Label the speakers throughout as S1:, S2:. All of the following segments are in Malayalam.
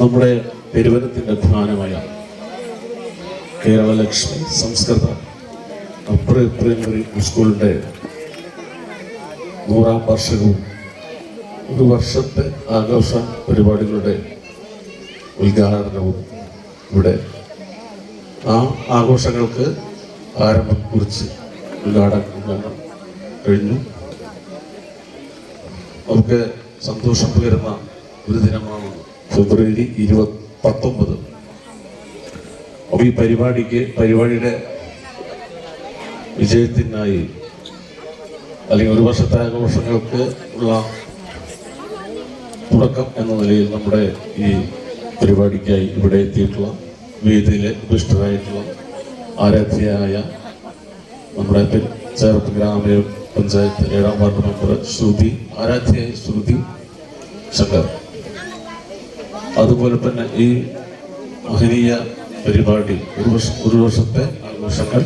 S1: നമ്മുടെ പെരുവനത്തിന്റെ ധ്യാനമായ കേരളലക്ഷ്മി സംസ്കൃത അപ്പർ പ്രൈമറി സ്കൂളിന്റെ നൂറാം വാർഷികവും ഒരു വർഷത്തെ ആഘോഷ പരിപാടികളുടെ ഉദ്ഘാടനവും ഇവിടെ ആ ആഘോഷങ്ങൾക്ക് ആരംഭം കുറിച്ച് ഉദ്ഘാടനം കഴിഞ്ഞു. നമുക്ക് സന്തോഷം പകരുന്ന ഒരു ദിനമാണ് ഫെബ്രുവരി ഇരുപത്തി പത്തൊമ്പത്. അപ്പോൾ ഈ പരിപാടിക്ക് പരിപാടിയുടെ വിജയത്തിനായി അല്ലെങ്കിൽ ഒരു വർഷത്തെ ആഘോഷങ്ങൾക്ക് ഉള്ള തുടക്കം എന്ന നിലയിൽ നമ്മുടെ ഈ പരിപാടിക്കായി ഇവിടെ എത്തിയിട്ടുള്ള വേദിയിലെ ഉപിഷ്ടരായിട്ടുള്ള ആരാധ്യയായ നമ്മുടെ ചേർപ്പ് ഗ്രാമ പഞ്ചായത്ത് ഏഴാം വാർഡ് മെമ്പർ ശ്രുതി ആരാധ്യയായ ശ്രുതി ശങ്കർ. അതുപോലെ തന്നെ ഈ മഹനീയ പരിപാടി ഒരു വർഷം ഒരു വർഷത്തെ ആഘോഷങ്ങൾ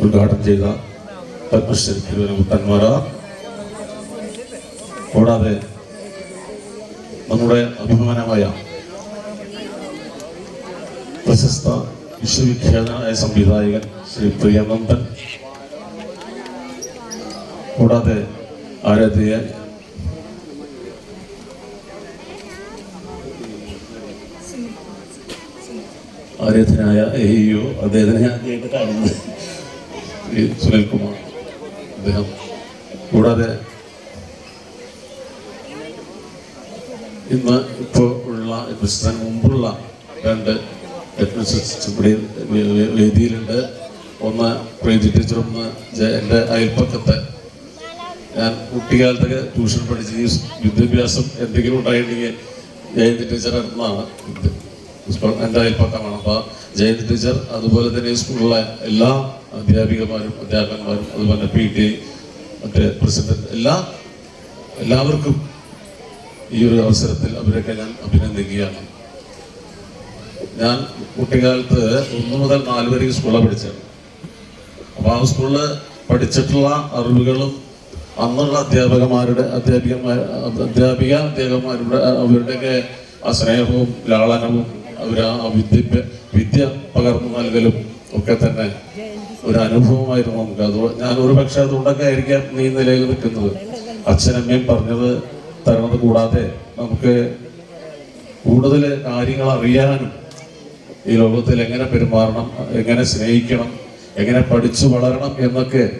S1: ഉദ്ഘാടനം ചെയ്ത പത്മശ്രീ തിരുവനന്തപുരന്മാര കൂടാതെ നമ്മുടെ അഭിമാനമായ പ്രശസ്ത വിശ്വവിഖ്യാതനായ സംവിധായകൻ ശ്രീ പ്രിയനന്ദൻ. കൂടാതെ ആരാധ്യ ആരാധനായ എയ്യോ അദ്ദേഹത്തിനെ ഞാൻ ആദ്യമായിട്ട് കാണുന്നത് ശ്രീ സുനിൽകുമാർ. അദ്ദേഹം കൂടാതെ ഇന്ന് ഇപ്പോൾ ഉള്ള ക്രിസ്ത്യൻ മുമ്പുള്ള രണ്ട് ഇവിടെ വേദിയിലുണ്ട്. ഒന്ന് പ്രീതി ടീച്ചറൊന്ന് എന്റെ അയൽപ്പക്കത്തെ ഞാൻ കുട്ടിക്കാലത്തൊക്കെ ട്യൂഷൻ പഠിച്ച് ഈ വിദ്യാഭ്യാസം എന്തെങ്കിലും ഉണ്ടായിട്ടുണ്ടെങ്കിൽ ജയന്തി ടീച്ചർ എന്നാണ്. എന്റെ അയൽപ്പക്കമാണ് അപ്പോൾ ജയന്തി ടീച്ചർ അതുപോലെ തന്നെ സ്കൂളിലെ എല്ലാ അധ്യാപികമാരും അധ്യാപകന്മാരും അതുപോലെ പി ടി മറ്റേ പ്രസിഡന്റ് എല്ലാ എല്ലാവർക്കും ഈ ഒരു അവസരത്തിൽ അവരൊക്കെ ഞാൻ അഭിനന്ദിക്കുകയാണ്. ഞാൻ കുട്ടിക്കാലത്ത് ഒന്ന് മുതൽ നാല് വരെ സ്കൂളിലാണ് പഠിച്ചത്. അപ്പോൾ ആ സ്കൂളിൽ പഠിച്ചിട്ടുള്ള അറിവുകളും അന്നുള്ള അധ്യാപകന്മാരുടെ അധ്യാപികന്മാർ അധ്യാപിക അധ്യാപകന്മാരുടെ അവരുടെയൊക്കെ ആ സ്നേഹവും ലാളനവും അവർ ആ വിദ്യ വിദ്യ പകർന്നു നൽകലും ഒക്കെ തന്നെ ഒരു അനുഭവമായിരുന്നു നമുക്ക്. അത് ഞാൻ ഒരു പക്ഷെ അതുകൊണ്ടൊക്കെ ആയിരിക്കാം നീ നിലയിൽ നിൽക്കുന്നത്. അച്ഛനമ്മയും പറഞ്ഞത് തരണത് കൂടാതെ നമുക്ക് കൂടുതൽ കാര്യങ്ങൾ അറിയാനും ഈ ലോകത്തിൽ എങ്ങനെ പെരുമാറണം എങ്ങനെ സ്നേഹിക്കണം എങ്ങനെ പഠിച്ചു വളരണം എന്നൊക്കെ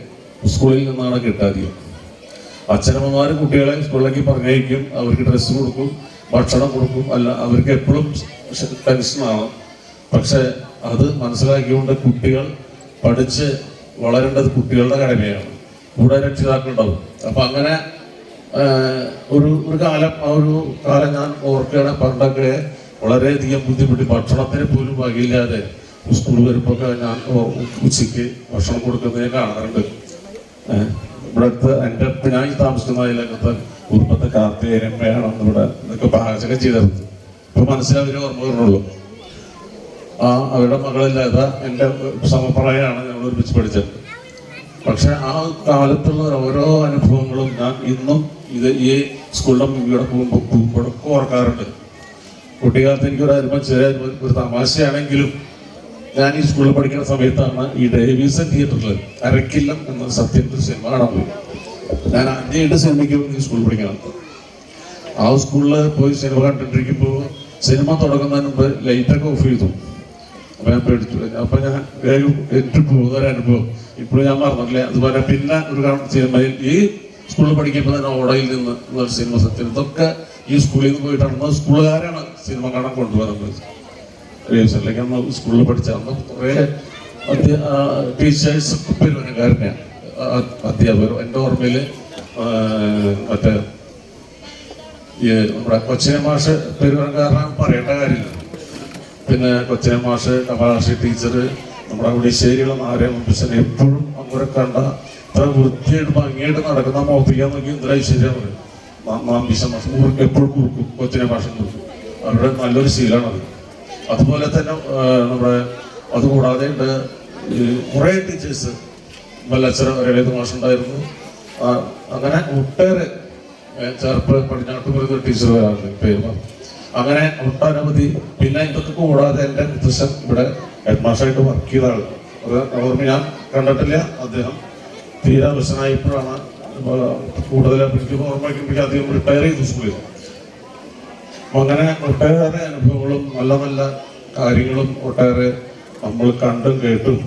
S1: സ്കൂളിൽ നിന്നാണ് കിട്ടാതിയത് അച്ഛനമ്മമാർ കുട്ടികളെ സ്കൂളിലേക്ക് പറഞ്ഞയക്കും അവർക്ക് ഡ്രസ്സ് കൊടുക്കും ഭക്ഷണം കൊടുക്കും. അല്ല അവർക്ക് എപ്പോഴും ടെൻഷനാണ് പക്ഷെ അത് മനസ്സിലാക്കിക്കൊണ്ട് കുട്ടികൾ പഠിച്ച് വളരേണ്ടത് കുട്ടികളുടെ കടമയാണ്. കൂടെ രക്ഷിതാക്കളുണ്ടാവും. അപ്പൊ അങ്ങനെ ഒരു ഒരു കാലം ആ ഒരു കാലം ഞാൻ ഓർക്കുകയാണ്. പണ്ടൊക്കെ വളരെയധികം ബുദ്ധിമുട്ടി. ഭക്ഷണത്തിന് പോലും വകയില്ലാതെ സ്കൂൾ വരുമ്പോൾ ഞാൻ ഉച്ചയ്ക്ക് ഭക്ഷണം കൊടുക്കുന്നതിനെ കാണാറുണ്ട്. ഇവിടുത്തെ എന്റെ ഞാൻ താമസിക്കുന്ന അതിലകത്ത് കുടുംബത്തെ വേണം ഇവിടെ ഇതൊക്കെ പാചകം ചെയ്തിരുന്നത് ഇപ്പൊ മനസ്സിലവര് ഓർമ്മ വരുന്നുള്ളൂ. ആ അവരുടെ മകളില്ലാതെ എന്റെ സമപ്രായമാണ് ഞങ്ങൾ ഒരുമിച്ച് പഠിച്ചത്. പക്ഷെ ആ കാലത്തുള്ള ഓരോ അനുഭവങ്ങളും ഞാൻ ഇന്നും ഇത് ഈ സ്കൂളിലെ മുമ്പിയുടെ പോകുമ്പോഴൊക്കെ ഓർക്കാറുണ്ട്. കുട്ടിക്കാലത്ത് എനിക്കൊരു അനുഭവം ചെറിയ ഒരു തമാശയാണെങ്കിലും ഞാൻ ഈ സ്കൂളിൽ പഠിക്കുന്ന സമയത്താണ് ഈ ഡേവിസൺ തിയേറ്ററിൽ അരക്കില്ലം എന്ന സത്യത്തിൽ സിനിമ കാണാൻ പോയി ഞാൻ ആദ്യമായിട്ട് സിനിമയ്ക്ക് ഈ സ്കൂളിൽ പഠിക്കണം. ആ സ്കൂളിൽ പോയി സിനിമ കണ്ടിട്ടിരിക്കുമ്പോൾ സിനിമ തുടങ്ങുന്നതിന് മുമ്പ് ലൈറ്റൊക്കെ ഓഫ് ചെയ്തു. അപ്പൊ ഞാൻ പേടിച്ചു. അപ്പൊ ഞാൻ വേഗം ഏറ്റു പോകുന്ന അനുഭവം. ഇപ്പോഴും ഞാൻ മറന്നിട്ടില്ല. അതുപോലെ പിന്നെ ഒരു സിനിമയിൽ ഈ സ്കൂളിൽ പഠിക്കുമ്പോൾ തന്നെ ഓടയിൽ നിന്ന് സിനിമ സത്യം. ഇതൊക്കെ ഈ സ്കൂളിൽ നിന്ന് പോയിട്ടാണ്. സ്കൂളുകാരാണ് സിനിമ കാണാൻ കൊണ്ടുപോകുന്നത് റിഹേഴ്സലിലേക്ക് അന്ന് സ്കൂളിൽ പഠിച്ച അന്ന് കുറേ ടീച്ചേഴ്സ് പെരുവനക്കാരനെയാണ് അധ്യാപകർ. എന്റെ ഓർമ്മയിൽ മറ്റേ ഈ നമ്മുടെ കൊച്ചിനെ മാഷ് പെരുവനക്കാരനാണ് പറയേണ്ട കാര്യമില്ല. പിന്നെ കൊച്ചിനെ മാഷ് കമലാഷി ടീച്ചർ നമ്മുടെ ഉടിശ്ശേരിയുള്ള നാരെ മുമ്പ് എപ്പോഴും അങ്ങനെ കണ്ട ഇത്ര വൃത്തിയായിട്ട് ഭംഗിയായിട്ട് നടക്കുന്ന മോപ്പിക്കാൻ നോക്കി ഇത്ര ഐശ്വര്യം പറയും മാമ്പിശ മാഷ് എപ്പോഴും കുറുക്കും. കൊച്ചിനെ മാഷം കുറുക്കും അവരുടെ നല്ലൊരു ശീലമാണത്. അതുപോലെ തന്നെ നമ്മുടെ അതുകൂടാതെ ഉണ്ട് കുറേ ടീച്ചേഴ്സ് വല്ലച്ചറ രവീന്ദ്ര മാഷുണ്ടായിരുന്നു. അങ്ങനെ ഒട്ടേറെ ചേർപ്പ് പടിഞ്ഞാട്ടുപുരത്ത് ടീച്ചർ വരാറുണ്ട് പേര് അങ്ങനെ ഒട്ടനവധി പിന്നെ ഇതൊക്കെ കൂടാതെ എന്റെ മുത്തശ്ശൻ ഇവിടെ ഹെഡ് മാഷായിട്ട് വർക്ക് ചെയ്ത ആൾ അത് ഓർമ്മ ഞാൻ കണ്ടിട്ടില്ല അദ്ദേഹം തീരാവശനായപ്പോഴാണ് കൂടുതൽ എനിക്ക് ഓർമ്മയ്ക്ക് അധികം റിട്ടയർ ചെയ്തു സ്കൂളിൽ അങ്ങനെ ഒട്ടേറെ അനുഭവങ്ങളും നല്ല നല്ല കാര്യങ്ങളും ഒട്ടേറെ നമ്മൾ കണ്ടും കേട്ടും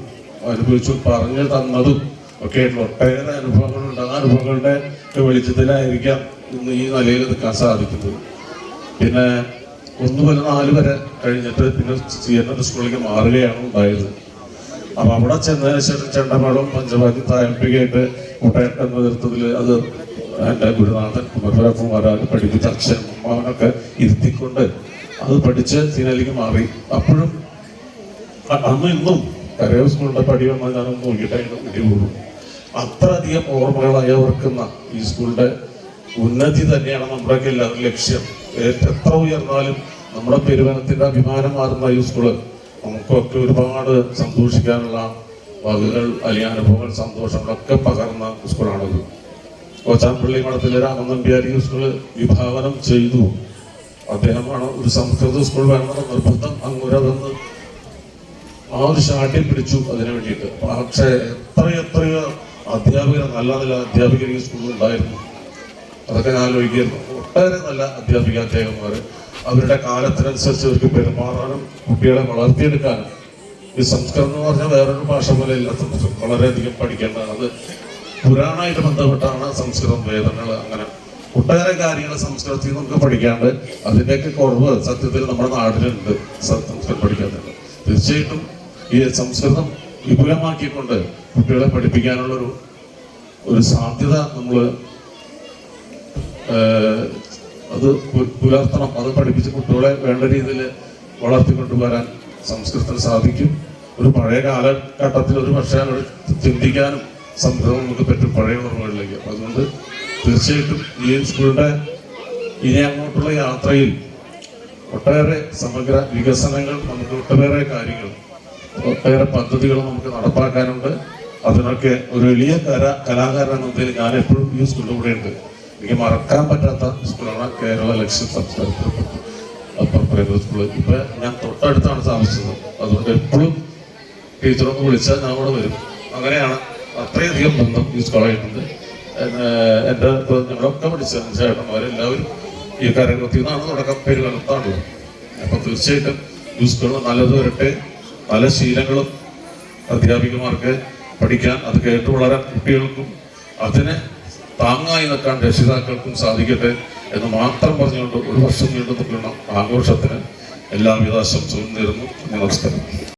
S1: അനുഭവിച്ചും പറഞ്ഞു തന്നതും ഒക്കെ ഒട്ടേറെ അനുഭവങ്ങളുണ്ട്. ആ അനുഭവങ്ങളുടെ വെളിച്ചത്തിലായിരിക്കാം ഇന്ന് ഈ നിലയിൽ നിൽക്കാൻ സാധിക്കുന്നത്. പിന്നെ ഒന്ന് മുതൽ നാല് വരെ കഴിഞ്ഞിട്ട് പിന്നെ സി എൻ എൻ സ്കൂളിലേക്ക് മാറുകയാണ് ഉണ്ടായത്. അപ്പൊ അവിടെ ചെന്നതിന് ശേഷം ചെണ്ടമേളവും പഞ്ചവാദി താൽപ്പികയായിട്ട് മുട്ടയുടെ നേതൃത്വത്തിൽ അത് എന്റെ ഗുരുനാഥൻ കുമാരകുമാരാൻ പഠിപ്പിച്ച അച്ഛൻ അവനൊക്കെ ഇരുത്തിക്കൊണ്ട് അത് പഠിച്ച് സീനയിലേക്ക് മാറി. അപ്പോഴും അന്ന് ഇന്നും കരയോ സ്കൂളിന്റെ പടി വന്നാൽ ഞാനൊന്ന് നോക്കിയിട്ട് അതിന്റെ കുട്ടി പോകും അത്രയധികം ഓർമ്മകളായി അവർക്കുന്ന ഈ സ്കൂളിന്റെ ഉന്നതി തന്നെയാണ് നമ്മുടെയൊക്കെ എല്ലാവരും ലക്ഷ്യം. എത്ര ഉയർന്നാലും നമ്മുടെ പെരുവനത്തിന്റെ അഭിമാനം മാറുന്ന ഈ സ്കൂൾ നമുക്കൊക്കെ ഒരുപാട് സന്തോഷിക്കാനുള്ള വകകൾ അല്ലെങ്കിൽ അനുഭവങ്ങൾ സന്തോഷങ്ങളൊക്കെ പകർന്ന സ്കൂളാണത്. കോച്ചാമ്പള്ളി മഠത്തിലെ രാമനമ്പ്യാരി സ്കൂൾ വിഭാവനം ചെയ്തു. അദ്ദേഹമാണ് ഒരു സംസ്കൃത സ്കൂൾ വേണമെന്ന നിർബന്ധം അങ്ങുരതെന്ന് ആ ഒരു ഷാട്ടിൽ പിടിച്ചു അതിനു വേണ്ടിയിട്ട്. പക്ഷേ എത്ര എത്രയോ അധ്യാപകർ നല്ല നല്ല അധ്യാപകർ ഈ സ്കൂളിൽ ഉണ്ടായിരുന്നു. അതൊക്കെ ഞാൻ ആലോചിക്കുന്നു. ഒട്ടേറെ നല്ല അധ്യാപിക അധ്യാപകന്മാർ അവരുടെ കാലത്തിനനുസരിച്ച് അവർക്ക് പെരുമാറാനും കുട്ടികളെ വളർത്തിയെടുക്കാനും ഈ സംസ്കൃതം എന്ന് പറഞ്ഞാൽ വേറൊരു ഭാഷ പോലെ ഇല്ല സംസ്കൃതം. വളരെയധികം പഠിക്കേണ്ടതാണ്. അത് പുരാണമായിട്ട് ബന്ധപ്പെട്ടാണ് സംസ്കൃതം വേദങ്ങൾ അങ്ങനെ ഒട്ടേറെ കാര്യങ്ങൾ സംസ്കൃതത്തിൽ നമുക്ക് പഠിക്കാണ്ട് അതിന്റെയൊക്കെ കുറവ് സത്യത്തിൽ നമ്മുടെ നാട്ടിലുണ്ട് സംസ്കൃതം പഠിക്കാത്തത്. തീർച്ചയായിട്ടും ഈ സംസ്കൃതം വിപുലമാക്കിക്കൊണ്ട് കുട്ടികളെ പഠിപ്പിക്കാനുള്ളൊരു ഒരു സാധ്യത നമ്മൾ അത് പുലർത്തണം. അത് പഠിപ്പിച്ച് കുട്ടികളെ വേണ്ട രീതിയിൽ വളർത്തിക്കൊണ്ടുവരാൻ സംസ്കൃതത്തിന് സാധിക്കും. ഒരു പഴയ കാലഘട്ടത്തിൽ ഒരു പക്ഷേ ചിന്തിക്കാനും സംസ്കൃതം നമുക്ക് പറ്റും പഴയ ഓർമ്മകളിലേക്ക്. അപ്പൊ അതുകൊണ്ട് തീർച്ചയായിട്ടും ഈ സ്കൂളിന്റെ ഇനി അങ്ങോട്ടുള്ള യാത്രയിൽ ഒട്ടേറെ സമഗ്ര വികസനങ്ങൾ നമുക്ക് ഒട്ടേറെ കാര്യങ്ങൾ ഒട്ടേറെ പദ്ധതികൾ നമുക്ക് നടപ്പാക്കാനുണ്ട്. അതിനൊക്കെ ഒരു വലിയ കല കലാകാരൻ എന്ന നിലയിൽ ഞാൻ എപ്പോഴും ഈ സ്കൂളിന്റെ കൂടെ ഉണ്ട് എനിക്ക് മറക്കാൻ പറ്റാത്ത സ്കൂളാണ് കേരള ലക്ഷ്യ സംസ്ഥാനത്തിൽ അപ്പർ പ്രൈമറി സ്കൂൾ ഇപ്പൊ ഞാൻ തൊട്ടടുത്താണ് താമസിച്ചത് അതുകൊണ്ട് എപ്പോഴും ടീച്ചറൊക്കെ വിളിച്ചാൽ ഞാൻ അവിടെ വരും. അങ്ങനെയാണ് അത്രയധികം ബന്ധം ഈ സ്കൂളായിട്ടുണ്ട് എന്റെ ഇപ്പോൾ ഞങ്ങളൊക്കെ പഠിച്ച ചേട്ടന്മാരെല്ലാവരും ഈ കരകുത്തി നിന്നാണ് തുടക്കം പെരുവനത്താണല്ലോ അപ്പം തീർച്ചയായിട്ടും ഈ സ്കൂളിൽ നല്ലത് വരട്ടെ. പല ശീലങ്ങളും അധ്യാപികമാർക്ക് പഠിക്കാൻ അത് കേട്ട് വളരാൻ കുട്ടികൾക്കും അതിനെ താങ്ങായി നിൽക്കാൻ രക്ഷിതാക്കൾക്കും സാധിക്കട്ടെ എന്ന് മാത്രം പറഞ്ഞുകൊണ്ട് ഒരു വർഷം നീണ്ടു നിൽക്കുന്ന ആഘോഷത്തിന് എല്ലാവിധ ആശംസകളും നേരുന്നു. നമസ്കാരം.